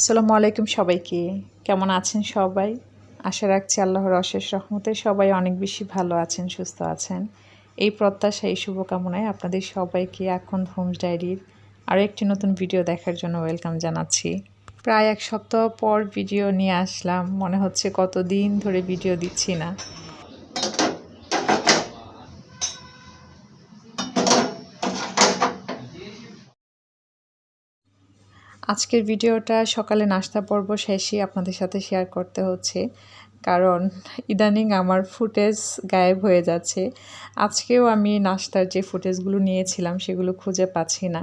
আসসালামু আলাইকুম সবাইকে। কেমন আছেন সবাই? আশা রাখছি আল্লাহর অশেষ রহমতে সবাই অনেক বেশি ভালো আছেন, সুস্থ আছেন। এই প্রত্যাশা এই শুভকামনায় আপনাদের সবাইকে এখন হোমস ডায়েরির আরও একটি নতুন ভিডিও দেখার জন্য ওয়েলকাম জানাচ্ছি। প্রায় এক সপ্তাহ পর ভিডিও নিয়ে আসলাম। মনে হচ্ছে কতদিন ধরে ভিডিও দিচ্ছি না। আজকের ভিডিওটা সকালে নাস্তা পর্ব শেষই আপনাদের সাথে শেয়ার করতে হচ্ছে। কারণ ইদানিং আমার ফুটেজ গায়েব হয়ে যাচ্ছে। আজকেও আমি নাস্তার যে ফুটেজগুলো নিয়েছিলাম সেগুলো খুঁজে পাচ্ছি না।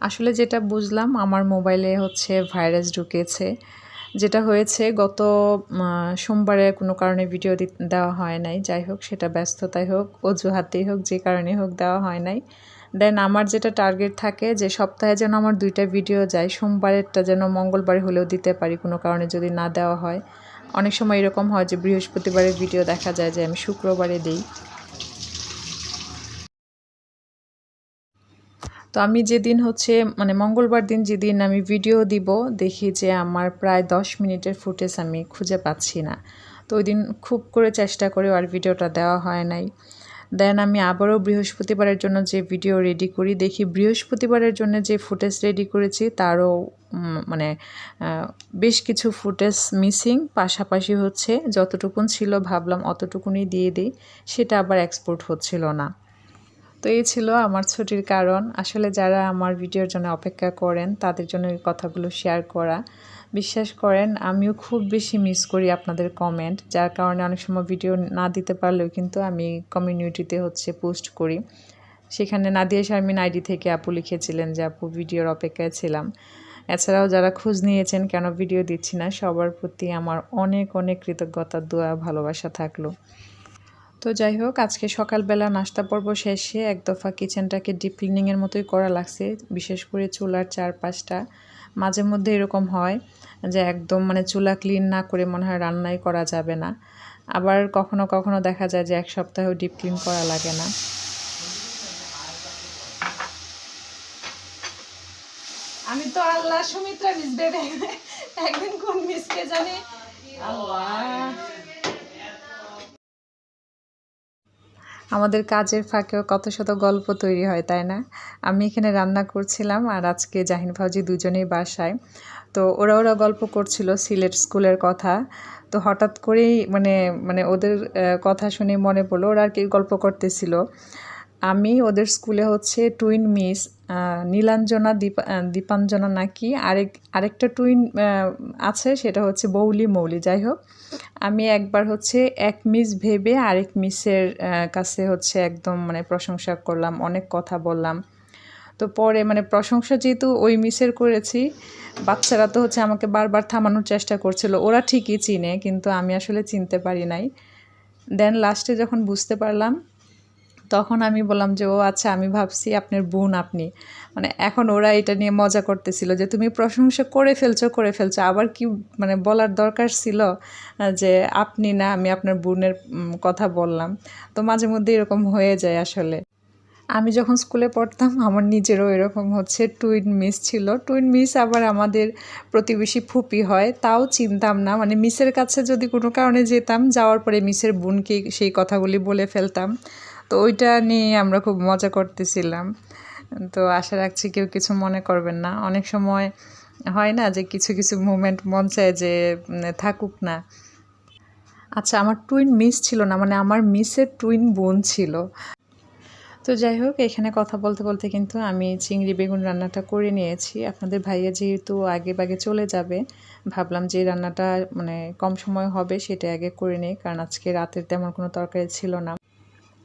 আসলে যেটা বুঝলাম, আমার মোবাইলে হচ্ছে ভাইরাস ঢুকেছে। যেটা হয়েছে, গত সোমবারে কোনো কারণে ভিডিও দেওয়া হয় নাই। যাই হোক, সেটা ব্যস্ততাই হোক, অজুহাতেই হোক, যে কারণে হোক, দেওয়া হয় নাই। দেন আমার যেটা টার্গেট থাকে যে সপ্তাহে যেন আমার দুইটা ভিডিও যায়, সোমবারেরটা যেন মঙ্গলবারে হলেও দিতে পারি কোনো কারণে যদি না দেওয়া হয়। অনেক সময় এরকম হয় যে বৃহস্পতিবারের ভিডিও দেখা যায় যে আমি শুক্রবারে দিই। তো আমি যেদিন হচ্ছে মানে মঙ্গলবার দিন যেদিন আমি ভিডিও দিব, দেখি যে আমার প্রায় দশ মিনিটের ফুটেজ আমি খুঁজে পাচ্ছি না। তো ওই দিন খুব করে চেষ্টা করে আর ভিডিওটা দেওয়া হয় নাই। দেন আমি আবারও বৃহস্পতিবারের জন্য যে ভিডিও রেডি করি, দেখি বৃহস্পতিবারের জন্য যে ফুটেজ রেডি করেছি, তারও মানে বেশ কিছু ফুটেজ মিসিং পাশাপাশি হচ্ছে যতটুকুন ছিল ভাবলাম অতটুকুনই দিয়ে দিই, সেটা আবার এক্সপোর্ট হচ্ছিল না। তো এই ছিল আমার ছুটির কারণ। আসলে যারা আমার ভিডিওর জন্য অপেক্ষা করেন, তাদের জন্য এই কথাগুলো শেয়ার করা। বিশ্বাস করেন, আমিও খুব বেশি মিস করি আপনাদের কমেন্ট যার কারণে অনেক সময় ভিডিও না দিতে পারলেও কিন্তু আমি কমিউনিটিতে হচ্ছে পোস্ট করি। সেখানে নাদিয়া শারমিন আইডি থেকে আপু লিখেছিলেন যে, আপু ভিডিওর অপেক্ষায় ছিলাম। এছাড়াও যারা খোঁজ নিয়েছেন, কেন ভিডিও দিচ্ছি না? সবার প্রতি আমার অনেক অনেক কৃতজ্ঞতা, দোয়া, ভালোবাসা থাকল। তো যাই হোক, আজকে সকালবেলা নাস্তা পর্ব শেষে এক দফা কিচেনটাকে ডিপ ক্লিনিংয়ের মতোই করা লাগছে, বিশেষ করে চুলার চারপাশটা। মাঝে মধ্যে এরকম হয় যে একদম মানে চুলা ক্লিন না করে মনে হয় রান্নাই করা যাবে না। আবার কখনো কখনো দেখা যায় যে এক সপ্তাহেও ডিপ ক্লিন করা লাগে না। আমি তো আল্লাহ সুমিত্রা মিস দেবে একদিন কোন মিসকে জানি? আল্লাহ। আমাদের কাজের ফাঁকেও কত শত গল্প তৈরি হয়, তাই না? আমি এখানে রান্না করছিলাম আর আজকে জাহিন ভাউজি দুজনেই বাসায়। তো ওরা ওরা গল্প করছিল সিলেট স্কুলের কথা। তো হঠাৎ করেই মানে মানে ওদের কথা শুনে মনে পড়ল, ওরা আর কি গল্প করতেছিল। আমি ওদের স্কুলে হচ্ছে টুইন মিস নীলাঞ্জনা, দীপা দীপাঞ্জনা নাকি আরেক, আরেকটা টুইন আছে, সেটা হচ্ছে বৌলি মৌলি। যাই হোক, আমি একবার হচ্ছে এক মিস ভেবে আরেক মিসের কাছে হচ্ছে একদম মানে প্রশংসা করলাম, অনেক কথা বললাম। তো পরে মানে প্রশংসা যেহেতু ওই মিসের করেছি, বাচ্চারা তো হচ্ছে আমাকে বারবার থামানোর চেষ্টা করছিল, ওরা ঠিকই চিনে, কিন্তু আমি আসলে চিনতে পারি নাই। দেন লাস্টে যখন বুঝতে পারলাম তখন আমি বললাম যে, ও আচ্ছা আমি ভাবছি আপনার বোন আপনি। মানে এখন ওরা এটা নিয়ে মজা করতেছিল যে, তুমি প্রশংসা করে ফেলছো করে ফেলছো। আবার কি মানে বলার দরকার ছিল যে, আপনি না, আমি আপনার বোনের কথা বললাম। তো মাঝে মধ্যে এরকম হয়ে যায় আসলে। আমি যখন স্কুলে পড়তাম, আমার নিজেরও এরকম হচ্ছে টুইন মিস ছিল। টুইন মিস আবার আমাদের প্রতিবেশী ফুপি হয়, তাও চিনতাম না। মানে মিসের কাছে যদি কোনো কারণে যেতাম, যাওয়ার পরে মিসের বোনকে সেই কথাগুলি বলে ফেলতাম। তো ওইটা নিয়ে আমরা খুব মজা করতেছিলাম। তো আশা রাখছি কেউ কিছু মনে করবেন না। অনেক সময় হয় না যে কিছু কিছু মুমেন্ট মন চায় যে থাকুক না। আচ্ছা আমার টুইন মিস ছিল না মানে আমার মিসের টুইন বোন ছিল। তো যাই হোক, এখানে কথা বলতে বলতে কিন্তু আমি চিংড়ি বেগুন রান্নাটা করে নিয়েছি। আপনাদের ভাইয়া যেহেতু আগে বাগে চলে যাবে, ভাবলাম যে রান্নাটা মানে কম সময় হবে, সেটা আগে করে নিই, কারণ আজকে রাতের তেমন কোনো তরকারি ছিল না।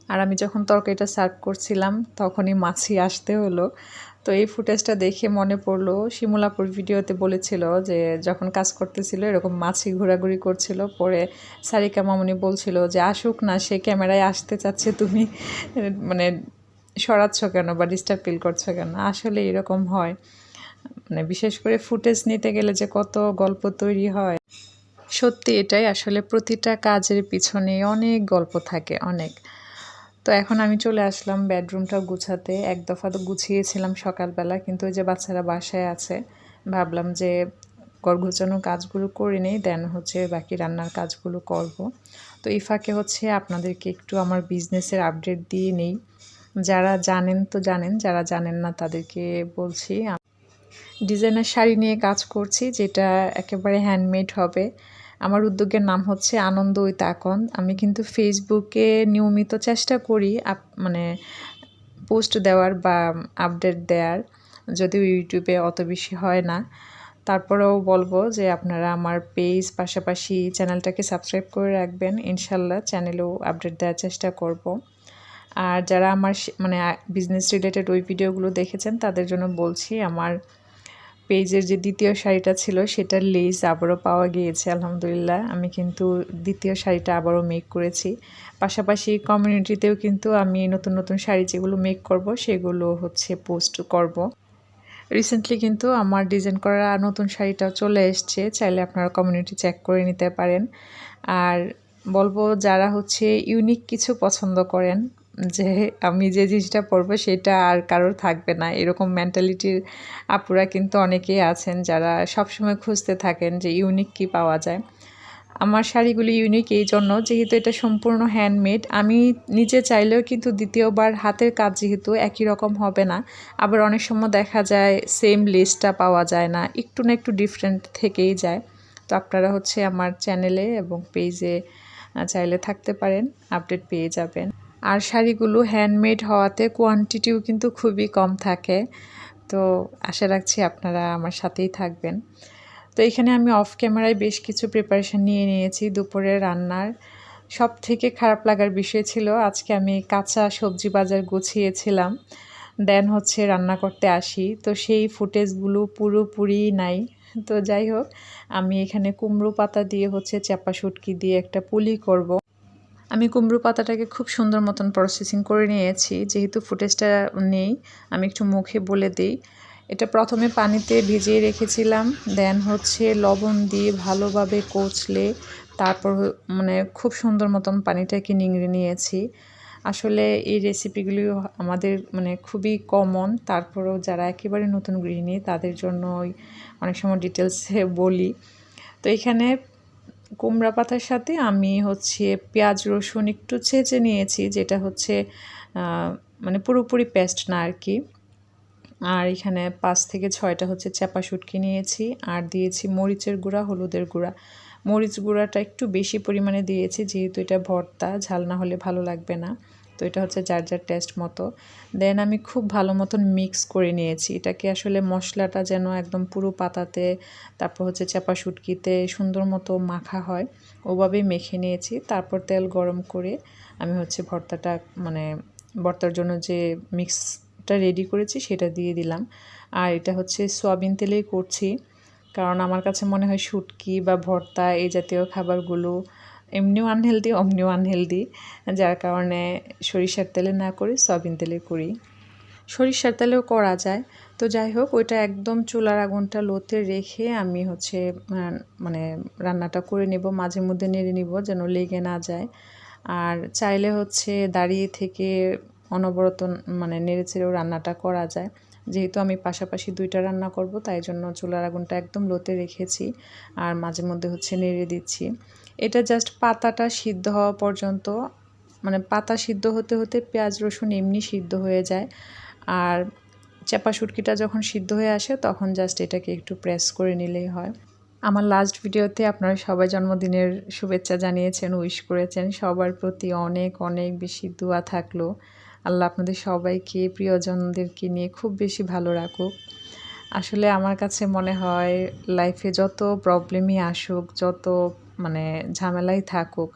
আর আমি যখন তরকারিটা সার্ভ করছিলাম, তখনই মাছি আসতে হলো। তো এই ফুটেজটা দেখে মনে পড়ল, শিমুলাপুর ভিডিওতে বলেছিল যে যখন কাজ করতেছিল, এরকম মাছি ঘোরাঘুরি করছিল। পরে সারিকা মামনি বলছিল যে, আসুক না, সে ক্যামেরায় আসতে চাচ্ছে, তুমি মানে সরাচ্ছ কেন বা ডিস্টার্ব ফিল করছ কেন? আসলে এরকম হয়। মানে বিশেষ করে ফুটেজ নিতে গেলে যে কত গল্প তৈরি হয়, সত্যি এটাই। আসলে প্রতিটা কাজের পিছনে অনেক গল্প থাকে, অনেক। তো এখন আমি চলে আসলাম বেডরুমটা গুছাতে। এক দফা তো গুছিয়েছিলাম সকালবেলা, কিন্তু ওই যে বাচ্চারা বাসায় আছে, ভাবলাম যে ঘর গোছানোর কাজগুলো করে নেই দেন হচ্ছে বাকি রান্নার কাজগুলো করব। তো এই ফাঁকে হচ্ছে আপনাদেরকে একটু আমার বিজনেসের আপডেট দিয়ে নেই। যারা জানেন তো জানেন, যারা জানেন না তাদেরকে বলছি। ডিজাইনার শাড়ি নিয়ে কাজ করছি, যেটা একেবারে হ্যান্ডমেড হবে। আমার উদ্যোগের নাম হচ্ছে আনন্দ ওই তাকন। আমি কিন্তু ফেসবুকে নিয়মিত চেষ্টা করি আপ মানে পোস্ট দেওয়ার বা আপডেট দেওয়ার যদিও ইউটিউবে অত বেশি হয় না। তারপরেও বলব যে আপনারা আমার পেজ পাশাপাশি চ্যানেলটাকে সাবস্ক্রাইব করে রাখবেন। ইনশাল্লাহ চ্যানেলেও আপডেট দেওয়ার চেষ্টা করব। আর যারা আমার মানে বিজনেস রিলেটেড ওই ভিডিওগুলো দেখেছেন, তাদের জন্য বলছি আমার পেজের যে দ্বিতীয় শাড়িটা ছিল, সেটার লেস আবারও পাওয়া গিয়েছে, আলহামদুলিল্লাহ। আমি কিন্তু দ্বিতীয় শাড়িটা আবারও মেক করেছি। পাশাপাশি কমিউনিটিতেও কিন্তু আমি নতুন নতুন শাড়ি যেগুলো মেক করব, সেগুলো হচ্ছে পোস্ট করব। রিসেন্টলি কিন্তু আমার ডিজাইন করা নতুন শাড়িটাও চলে এসছে, চাইলে আপনারা কমিউনিটি চেক করে নিতে পারেন। আর বলব, যারা হচ্ছে ইউনিক কিছু পছন্দ করেন যে আমি যে জিনিসটা পরবো সেটা আর কারোর থাকবে না। এরকম মেন্টালিটির আপুরা কিন্তু অনেকেই আছেন যারা সবসময় খুঁজতে থাকেন যে ইউনিক কি পাওয়া যায়। আমার শাড়িগুলি ইউনিক এই জন্য, যেহেতু এটা সম্পূর্ণ হ্যান্ডমেড আমি নিজে চাইলেও কিন্তু দ্বিতীয়বার হাতের কাজ যেহেতু একই রকম হবে না, আবার অনেক সময় দেখা যায় সেম লেসটা পাওয়া যায় না, একটু না একটু ডিফারেন্ট থেকেই যায়। তো আপনারা হচ্ছে আমার চ্যানেলে এবং পেজে চাইলে থাকতে পারেন আপডেট পেয়ে যাবেন। আর শাড়িগুলো হ্যান্ডমেড হওয়াতে কোয়ান্টিটিও কিন্তু খুবই কম থাকে। তো আশা রাখছি আপনারা আমার সাথেই থাকবেন। তো এখানে আমি অফ ক্যামেরায় বেশ কিছু প্রিপারেশন নিয়ে নিয়েছি দুপুরে রান্নার। সব থেকে খারাপ লাগার বিষয় ছিল, আজকে আমি কাঁচা সবজি বাজার গুছিয়েছিলাম। দেন হচ্ছে রান্না করতে আসি। তো সেই ফুটেজগুলো পুরোপুরি নাই। তো যাই হোক, আমি এখানে কুমড়ো পাতা দিয়ে হচ্ছে চাপা শুটকি দিয়ে একটা পুলি করব। আমি কুমড়ো পাতাটাকে খুব সুন্দর মতন প্রসেসিং করে নিয়েছি। যেহেতু ফুটেজটা নেই, আমি একটু মুখে বলে দিই। এটা প্রথমে পানিতে ভিজিয়ে রেখেছিলাম দেন হচ্ছে লবণ দিয়ে ভালোভাবে কচলে তারপর মানে খুব সুন্দর মতন পানিটাকে নিংড়ে নিয়েছি। আসলে এই রেসিপিগুলি আমাদের মানে খুবই কমন তারপরেও যারা একেবারে নতুন গৃহিণী, তাদের জন্য অনেক সময় ডিটেলসে বলি। তো এখানে কুমড়া পাতার সাথে আমি হচ্ছে পেঁয়াজ, রসুন একটু ছেঁচে নিয়েছি, যেটা হচ্ছে মানে পুরোপুরি পেস্ট না আর কি। আর এখানে পাঁচ থেকে ছয়টা হচ্ছে চাপা শুটকি নিয়েছি, আর দিয়েছি মরিচের গুঁড়া, হলুদের গুঁড়া। মরিচ গুঁড়াটা একটু বেশি পরিমাণে দিয়েছি, যেহেতু এটা ভর্তা, ঝাল না হলে ভালো লাগবে না। তো এটা হচ্ছে যার যার টেস্ট মতো। দেন আমি খুব ভালো মতন মিক্স করে নিয়েছি। এটাকে আসলে মশলাটা যেন একদম পুরো পাতাতে, তারপর হচ্ছে চাপা শুটকিতে সুন্দর মতো মাখা হয়, ওভাবেই মেখে নিয়েছি। তারপর তেল গরম করে আমি হচ্ছে ভর্তাটা মানে ভর্তার জন্য যে মিক্সটা রেডি করেছি সেটা দিয়ে দিলাম। আর এটা হচ্ছে সয়াবিন তেলেই করছি। কারণ আমার কাছে মনে হয় শুটকি বা ভর্তা এই জাতীয় খাবারগুলো এমনিও আনহেলদি অমনিও আনহেলদি যার কারণে সরিষার তেলে না করি সয়াবিন তেলে করি। সরিষার তেলেও করা যায়। তো যাই হোক, ওইটা একদম চুলার আগুনটা লোতে রেখে আমি হচ্ছে মানে রান্নাটা করে নেব, মাঝে মধ্যে নেড়ে নিব যেন লেগে না যায়। আর চাইলে হচ্ছে দাঁড়িয়ে থেকে অনবরত মানে নেড়ে ছেড়েও রান্নাটা করা যায়। যেহেতু আমি পাশাপাশি দুইটা রান্না করব, তাই জন্য চুলার আগুনটা একদম লোতে রেখেছি আর মাঝে মধ্যে হচ্ছে নেড়ে দিচ্ছি। এটা জাস্ট পাতাটা সিদ্ধ হওয়া পর্যন্ত মানে পাতা সিদ্ধ হতে হতে পেঁয়াজ, রসুন এমনি সিদ্ধ হয়ে যায়। আর চাপা শুটকিটা যখন সিদ্ধ হয়ে আসে, তখন জাস্ট এটাকে একটু প্রেস করে নিলেই হয়। আমার লাস্ট ভিডিওতে আপনারা সবাই জন্মদিনের শুভেচ্ছা জানিয়েছেন উইশ করেছেন। সবার প্রতি অনেক অনেক বেশি দোয়া থাকল। আল্লাহ আপনাদের সবাইকে, প্রিয়জনদেরকে নিয়ে খুব বেশি ভালো রাখুক। আসলে আমার কাছে মনে হয় লাইফে যত প্রবলেমই আসুক, যত মানে ঝামেলাই থাকুক,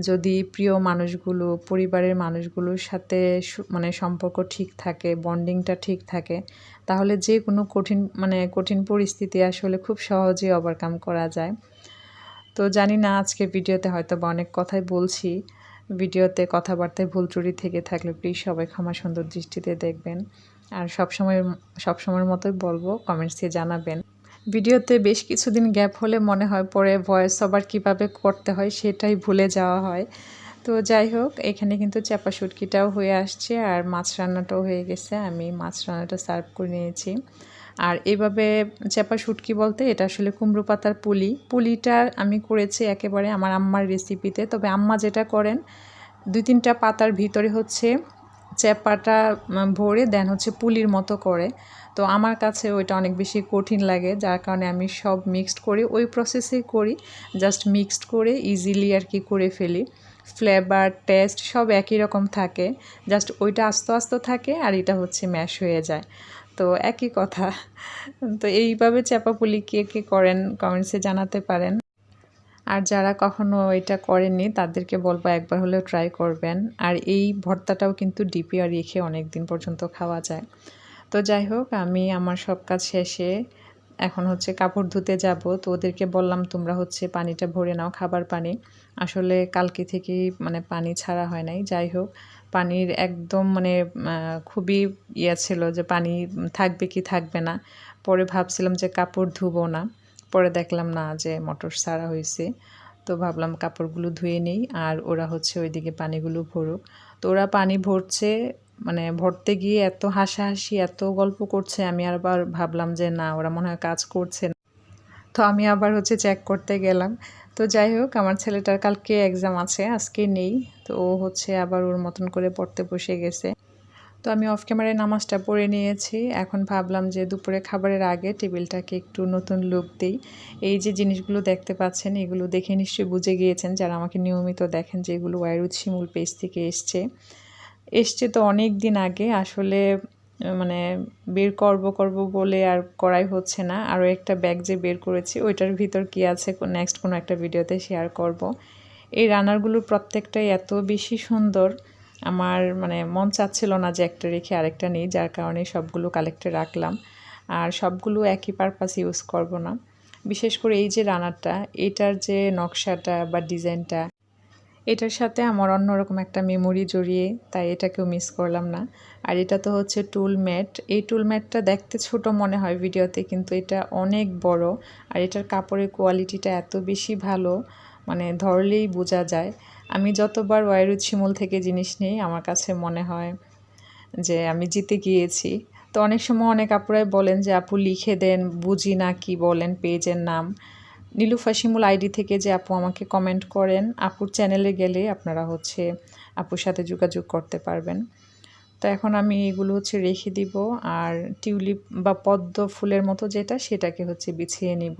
যদি প্রিয় মানুষগুলো, পরিবারের মানুষগুলোর সাথে মানে সম্পর্ক ঠিক থাকে বন্ডিংটা ঠিক থাকে, তাহলে যে কোনো কঠিন মানে কঠিন পরিস্থিতি আসলে খুব সহজেই ওভারকাম করা যায়। তো জানি না আজকে ভিডিওতে হয়তো বা অনেক কথাই বলছি। ভিডিওতে কথাবার্তায় ভুল ত্রুটি থেকে থাকলে প্লিজ সবাই ক্ষমা সুন্দর দৃষ্টিতে দেখবেন। আর সবসময়, সবসময়ের মতোই বলব কমেন্টস জানাবেন। ভিডিওতে বেশ কিছুদিন গ্যাপ হলে মনে হয় পরে ভয়েস ওভার কীভাবে করতে হয় সেটাই ভুলে যাওয়া হয়। তো যাই হোক, এখানে কিন্তু চাপা শুটকিটাও হয়ে আসছে আর মাছ রান্নাটাও হয়ে গেছে। আমি মাছ রান্নাটা সার্ভ করে নিয়েছি। আর এভাবে চেপা শুটকি বলতে এটা আসলে কুমড়ো পাতার পুলি। পুলিটা আমি করেছি একেবারে আমার আম্মার রেসিপিতে তবে আম্মা যেটা করেন, দুই তিনটা পাতার ভিতরে হচ্ছে চেপাটা ভরে দেন হচ্ছে পুলির মতো করে। তো আমার কাছে ওইটা অনেক বেশি কঠিন লাগে, যার কারণে আমি সব মিক্সড করি। ওই প্রসেসেই করি জাস্ট মিক্সড করে ইজিলি আর কি করে ফেলি। ফ্লেভার টেস্ট সব একই রকম থাকে। জাস্ট ওইটা আস্তে আস্তে থাকে আর এটা হচ্ছে ম্যাশ হয়ে যায়। তো একই কথা। তো এইভাবে চাপা পুলি কে কে করেন কমেন্টসে জানাতে পারেন। আর যারা কখনো এটা করেননি, তাদেরকে বলব একবার হলেও ট্রাই করবেন। আর এই ভর্তাটাও কিন্তু ডিপি আর রেখে অনেক দিন পর্যন্ত খাওয়া যায়। তো যাই হোক, আমি আমার সব কাজ শেষে এখন হচ্ছে কাপড় ধুতে যাব। তো ওদেরকে বললাম, তোমরা হচ্ছে পানিটা ভরে নাও, খাবার পানি। আসলে কালকে থেকেই মানে পানি ছাড়া হয় নাই। যাই হোক পানির একদম মানে খুবই ইয়ে ছিল যে পানি থাকবে কি থাকবে না। পরে ভাবছিলাম যে কাপড় ধুবো না। পরে দেখলাম না যে মোটর সারা হয়েছে তো ভাবলাম কাপড়গুলো ধুয়ে নেই আর ওরা হচ্ছে ওইদিকে পানিগুলো ভরুক। তো ওরা পানি ভরছে মানে ভরতে গিয়ে এত হাসাহাসি, এত গল্প করছে। আমি আবার ভাবলাম যে না, ওরা মনে হয় কাজ করছে তো আমি আবার হচ্ছে চেক করতে গেলাম। তো যাই হোক, আমার ছেলেটার কালকে এক্সাম আছে, আজকে নেই। তো ও হচ্ছে আবার ওর মতন করে পড়তে বসে গেছে। তো আমি অফ ক্যামেরায় নামাজটা পড়ে নিয়েছি। এখন ভাবলাম যে দুপুরে খাবারের আগে টেবিলটাকে একটু নতুন লুক দিই। এই যে জিনিসগুলো দেখতে পাচ্ছেন, এগুলো দেখে নিশ্চয়ই বুঝে গিয়েছেন যারা আমাকে নিয়মিত দেখেন যে এগুলো ওয়াইরুদ শিমুল পেজ থেকে এসছে। এসছে তো অনেক দিন আগে, আসলে মানে বের করব করব বলে আর করাই হচ্ছে না। আরও একটা ব্যাগ যে বের করেছি, ওইটার ভিতর কি আছে নেক্সট কোনো একটা ভিডিওতে শেয়ার করব। এই রানারগুলোর প্রত্যেকটাই এত বেশি সুন্দর। আমার মানে মন চাচ্ছিল না যে একটা রেখে আরেকটা নেই, যার কারণে সবগুলো কালেক্টে রাখলাম। আর সবগুলো একই পারপাস ইউজ করব না। বিশেষ করে এই যে রানারটা এটার যে নকশাটা বা ডিজাইনটা এটার সাথে আমার অন্যরকম একটা মেমোরি জড়িয়ে তাই এটাকেও মিস করলাম না। আর এটা তো হচ্ছে টুল ম্যাট এই টুল ম্যাটটা দেখতে ছোট মনে হয় ভিডিওতে, কিন্তু এটা অনেক বড়। আর এটার কাপড়ের কোয়ালিটিটা এত বেশি ভালো মানে ধরলেই বোঝা যায়। আমি যতবার ওয়াইরুদ শিমুল থেকে জিনিস নিই, আমার কাছে মনে হয় যে আমি জিতে গিয়েছি। তো অনেক সময় অনেক আপুরাই বলেন যে, আপু লিখে দেন, বুঝি না কি বলেন পেজের নাম। নীলুফা শিমুল আইডি থেকে যে আপু আমাকে কমেন্ট করেন, আপুর চ্যানেলে গেলে আপনারা হচ্ছে আপুর সাথে যোগাযোগ করতে পারবেন। তো এখন আমি এগুলো হচ্ছে রেখে দিব আর টিউলিপ বা পদ্ম ফুলের মতো যেটা, সেটাকে হচ্ছে বিছিয়ে নিব।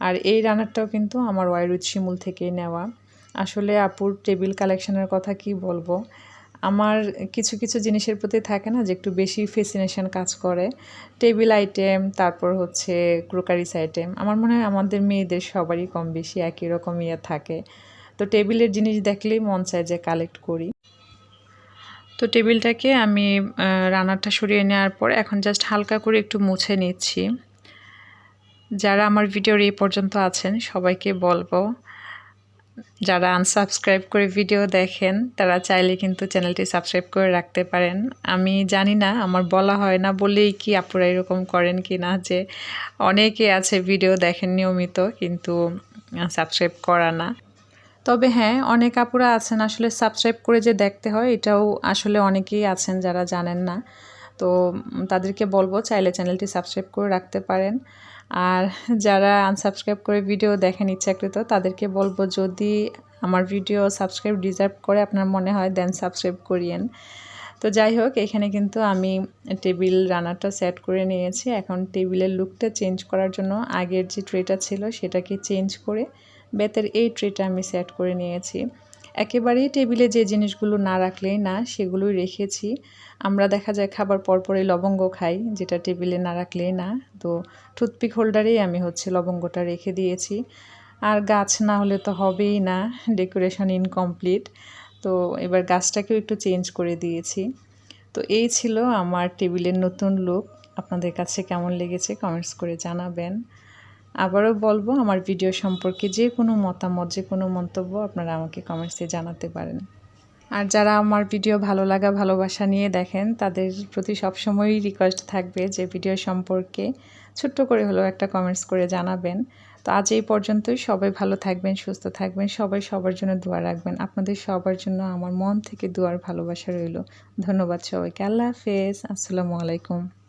আর এই রানারটাও কিন্তু আমার ওয়াইরুদ শিমুল থেকেই নেওয়া। আসলে আপুর টেবিল কালেকশনের কথা কি বলব? আমার কিছু কিছু জিনিসের প্রতি থাকে না যে একটু বেশি ফেসিনেশন কাজ করে। টেবিল আইটেম তারপর হচ্ছে ক্রোকারিস আইটেম আমার মনে হয় আমাদের মেয়েদের সবারই কম বেশি একই রকম ইয়ে থাকে। তো টেবিলের জিনিস দেখলেই মন চায় যে কালেক্ট করি। তো টেবিলটাকে আমি রান্নাটা সরিয়ে নেওয়ার পর এখন জাস্ট হালকা করে একটু মুছে নিচ্ছি। যারা আমার ভিডিওর এই পর্যন্ত আছেন, সবাইকে বলব যারা আনসাবস্ক্রাইব করে ভিডিও দেখেন, তারা চাইলে কিন্তু চ্যানেলটি সাবস্ক্রাইব করে রাখতে পারেন। আমি জানি না, আমার বলা হয় না বলেই কি আপনারা এরকম করেন কি না যে অনেকে আছে ভিডিও দেখেন নিয়মিত, কিন্তু সাবস্ক্রাইব করা না। তবে হ্যাঁ অনেক আপুরা আছেন আসলে সাবস্ক্রাইব করে যে দেখতে হয়, এটাও আসলে অনেকেই আছেন যারা জানেন না। তো, তাদেরকে বলব, চাইলে চ্যানেলটি সাবস্ক্রাইব করে রাখতে পারেন। আর যারা আনসাবস্ক্রাইব করে ভিডিও দেখেন ইচ্ছাকৃত, তাদেরকে বলব যদি আমার ভিডিও সাবস্ক্রাইব ডিজার্ভ করে আপনার মনে হয় দেন সাবস্ক্রাইব করিয়েন। তো যাই হোক, এখানে কিন্তু আমি টেবিল রানারটা সেট করে নিয়েছি। এখন টেবিলের লুকটা চেঞ্জ করার জন্য আগের যে ট্রেটা ছিল, সেটাকে চেঞ্জ করে বেতের এই ট্রেটা আমি সেট করে নিয়েছি। একেবারেই টেবিলে যে জিনিসগুলো না রাখলেই না, সেগুলোই রেখেছি। আমরা দেখা যায় খাবার পরপরই লবঙ্গ খাই, যেটা টেবিলে না রাখলেই না। তো টুথপিক হোল্ডারেই আমি হচ্ছে লবঙ্গটা রেখে দিয়েছি। আর গাছ না হলে তো হবেই না, ডেকোরেশন ইনকমপ্লিট। তো এবার গাছটাকেও একটু চেঞ্জ করে দিয়েছি। তো এই ছিল আমার টেবিলের নতুন লুক। আপনাদের কাছে কেমন লেগেছে কমেন্টস করে জানাবেন। আবারও বলব, আমার ভিডিও সম্পর্কে যে কোনো মতামত, যে কোনো মন্তব্য আপনারা আমাকে কমেন্টসে জানাতে পারেন। আর যারা আমার ভিডিও ভালো লাগা, ভালোবাসা নিয়ে দেখেন, তাদের প্রতি সবসময়ই রিকোয়েস্ট থাকবে যে ভিডিও সম্পর্কে ছোট্ট করে হলেও একটা কমেন্টস করে জানাবেন। তো আজ এই পর্যন্তই। সবাই ভালো থাকবেন, সুস্থ থাকবেন। সবাই সবার জন্য দোয়া রাখবেন। আপনাদের সবার জন্য আমার মন থেকে দোয়ার ভালোবাসা রইল। ধন্যবাদ সবাইকে। আল্লাহ হাফেজ। আসসালামু আলাইকুম।